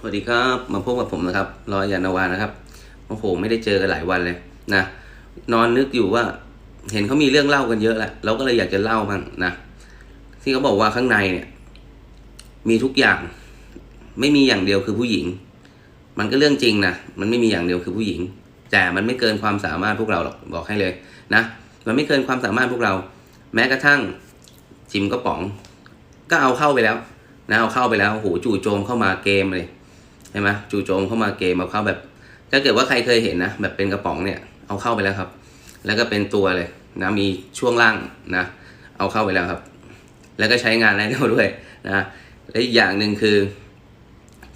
สวัสดีครับมาพบกับผมนะครับรอยยานาวานะครับโอ้โห ไม่ได้เจอกันหลายวันเลยนะนอนนึกอยู่ว่า เห็นเขามีเรื่องเล่ากันเยอะแหละเราก็เลยอยากจะเล่าบ้างนะที่เขาบอกว่าข้างในเนี่ย มีทุกอย่าง ไม่มีอย่างเดียวคือผู้หญิง มันก็เรื่องจริงนะมันไม่มีอย่างเดียวคือผู้หญิง แต่มันไม่เกินความสามารถพวกเราหรอกบอกให้เลยนะมันไม่เกินความสามารถพวกเรา แม้กระทั่งจิมกระป๋อง ก็เอาเข้าไปแล้ว นะเอาเข้าไปแล้วโอ้โหจู่โจมเข้ามาเกมเลย ใช่ไหมจู่โจมเข้ามาเกมเอาเข้าแบบ ถ้าเกิดว่าใครเคยเห็นนะแบบเป็นกระป๋องเนี่ยเอาเข้าไปแล้วครับ แล้วก็เป็นตัวเลยนะมีช่วงล่างนะ เอาเข้าไปแล้วครับ แล้วก็ใช้งานได้แล้วด้วยนะและอีกอย่างหนึ่งคือ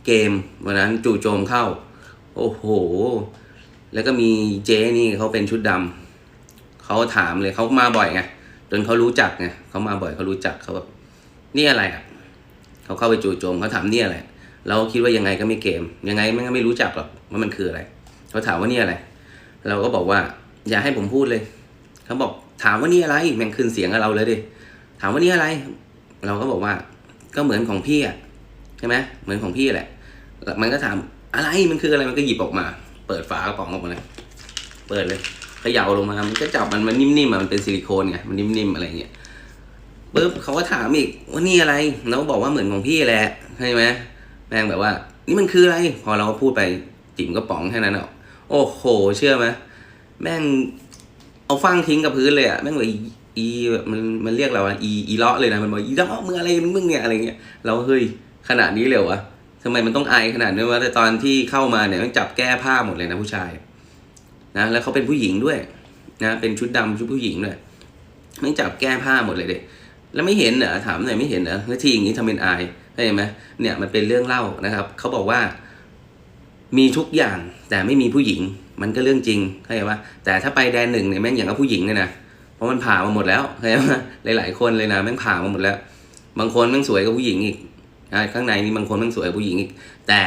เกมวันนั้นจู่โจมเข้า โอ้โห แล้วก็มีเจ๊นี่เขาเป็นชุดดำเขาถามเลยเขามาบ่อยไงจนเขารู้จักไงเขามาบ่อยเขารู้จักเขาแบบนี่อะไรอะเขาเข้าไปจู่โจมเขาถามนี่อะไร เราคิดว่ายังไงก็ไม่เกม ยังไงมันก็ไม่รู้จักหรอกว่ามันคืออะไรเขาถามว่านี่อะไร เราก็บอกว่า อย่าให้ผมพูดเลยเขาบอกถามว่านี่อะไรแม่งขึ้นเสียงกับเราเลยดิถามว่านี่อะไร เราก็บอกว่า ก็เหมือนของพี่อะใช่ไหมเหมือนของพี่แหละ มันก็ถามอะไรมันคืออะไรมันก็หยิบออกมา เปิดฝากระป๋องออกมาเลยเปิดเลยเขย่าลงมา มันก็จับมันมันนิ่มๆมันเป็นซิลิโคนไงมันนิ่มๆอะไรเงี้ยปุ๊บเขาก็ถามอีกว่านี่อะไรเราก็บอกว่าเหมือนของพี่แหละใช่ไหม แม่งแบบว่า นี่มันคืออะไร พอเราพูดไปจิ๋มกระป๋องแค่นั้นอะโอ้โห เชื่อไหมแม่งเอาฟังทิ้งกับพื้นเลยอะแม่งเลยอีแบบมันมันเรียกเราอะอีอีเลาะเลยนะมันบอกอีเลาะมึงอะไรมึงเนี่ยอะไรเงี้ยเราเฮ้ยขนาดนี้เลยวะทำไมมันต้องไอขนาดนี้วะแต่ตอนที่เข้ามาเนี่ยมันจับแก้ผ้าหมดเลยนะผู้ชาย นะแล้วเขาเป็นผู้หญิงด้วย นะ เป็นชุดดำชุดผู้หญิงด้วยไม่จับแก้ผ้าหมดเลยเด็กแล้วไม่เห็นเหรอถามหน่อยไม่เห็นเหรอแล้วทีอย่างนี้ทำเป็นอาย เข้าใจไหมเนี่ยมันเป็นเรื่องเล่านะครับเขาบอกว่า มีทุกอย่างแต่ไม่มีผู้หญิง มันก็เรื่องจริงเข้าใจปะแต่ถ้าไปแดนหนึ่งเนี่ยแม่งอย่างกับผู้หญิงเลยนะเพราะมันผ่ามาหมดแล้วเข้าใจปะหลาย ๆ คนเลยนะแม่งผ่ามาหมดแล้ว บางคนแม่งสวยกว่าผู้หญิงอีกข้างในนี่บางคนแม่งสวยกว่าผู้หญิงอีก แต่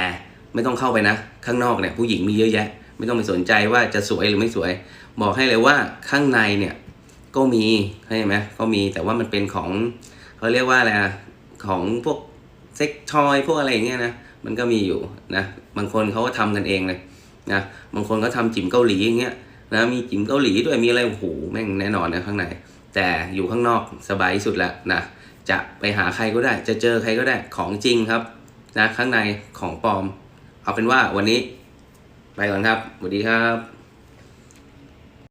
ไม่ต้องเข้าไปนะ ข้างนอกเนี่ยผู้หญิงมีเยอะแยะ ไม่ต้องไปสนใจว่าจะสวยหรือไม่สวย บอกให้เลยว่าข้างในเนี่ยก็มีเข้าใจไหมก็มีแต่ว่ามันเป็นของเขาเรียกว่าอะไรอะของพวก เซ็กทอยพวกอะไรอย่างเงี้ยนะมันก็มีอยู่นะบางคนเขาก็ทำกันเองเลยนะบางคนก็ทำจิ๋มเกาหลีอย่างเงี้ยนะมีจิ๋มเกาหลีด้วยมีอะไรโอ้โหแม่งแน่นอนนะข้างใน แต่อยู่ข้างนอกสบายที่สุดแล้วนะจะไปหาใครก็ได้ จะเจอใครก็ได้ของจริงครับนะข้างในของปลอม เอาเป็นว่าวันนี้ ไปก่อนครับสวัสดีครับ